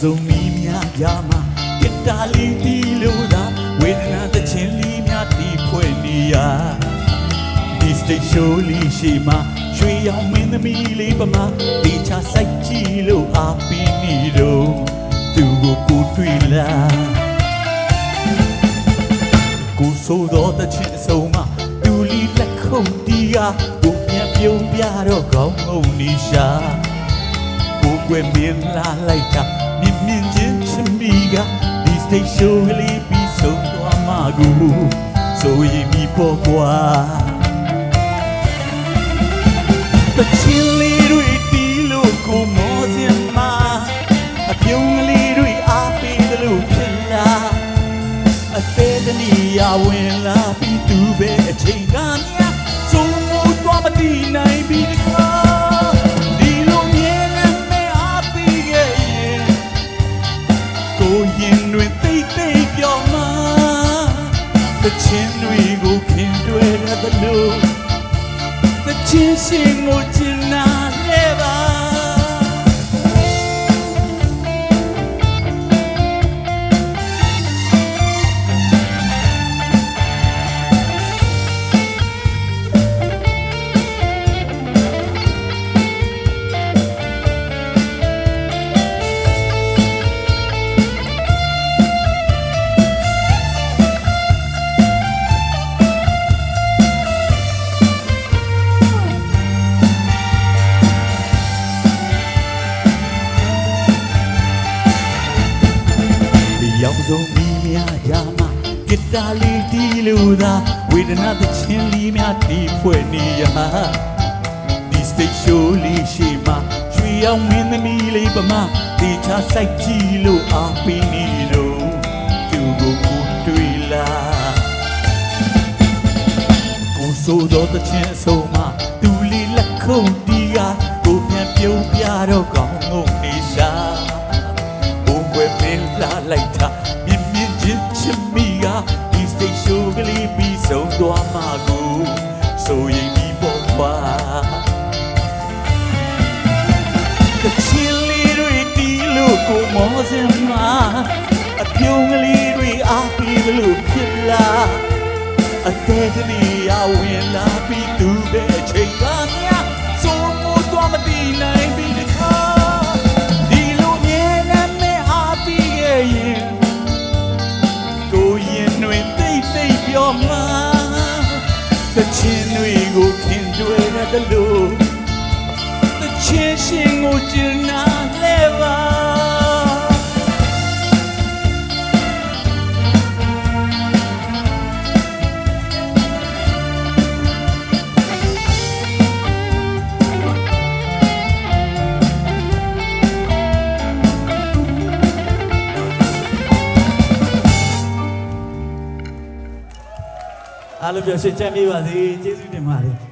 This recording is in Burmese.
ဆုံးမီးများကြမှာဂစ်တာလေးတီးလို့သာဝေဒနာသချင်းလေးများတီးဖွဲ့နေရဒီ stage show လေးရှိမှာရွှေရောင်မင်းသမီးလေးပမာတေချာစိုက်ကြည့်လို့အားပေးနေတော့သူကိုကိုတွေ့လားကိုဆိုတော့တချင်အဆုံးမဒူလီလက်ခုံတီးကကိုပြန်ပြုံးပြတော့ကောင်းငုံနေရှာကိုကွယ်မင်းလာလိုက်တာ မြင်မြင်ချင်းချင်မိကဒီ station ကလေးပြီးဆုံးသွားမှာကိုဆိုရင်မိပေါ်ကွာတချင်လေးတွေတီးလို့ကိုမောစင်မှာအပြုံးကလေးတွေအားပေးတယ်လို့ဖြစ်လားအသေးတနီယာဝင်လာ ရင်တွင်တိတ်တိတ်ပြောင်းမှတချင်းတွေကိုခင်တွေ့ရတယ်လို့တချင်းရှင်ကို ဆုံးမိများရမှာဂစ်တာလေးတီးလို့သာဝေဒနာသချင်းလေးများတီးဖွဲ့နေရဒီ stage show လေးရှိမှာရွှေရောင်မင်းသမီးလေးပမာတေချာစိုက်ကြည့်လို့အားပေးနေတော့သူကိုကိုတွေ့လားကိုဆိုတော့တချင်းအဆုံးမသူလီလက်ခုံတီးကကိုပြန်ပြုံးပြတော့ကောင်းငုံ စ်မိကဒီ stage show ကလေးပြီးဆုံးသွားမှာကိုဆိုရင်ဒီပေါ်ပါတချင်းလေးတွေတီးလို့ကိုမောစင်မှာအပြုံးကလေးတွေအားပြီးလို့ဖြစ်လားအသေးတနီယာဝင်လာပြီးသူပဲအချိန်ကများ ပြောမှတချင်တွေကိုခင်တွေ့ရတယ်လို့တချင်ရှင်ကိုကျင်နာ အားလုံးပြောရှင်းချမ်းမြေပါစေကျေးဇူးတင်ပါတယ်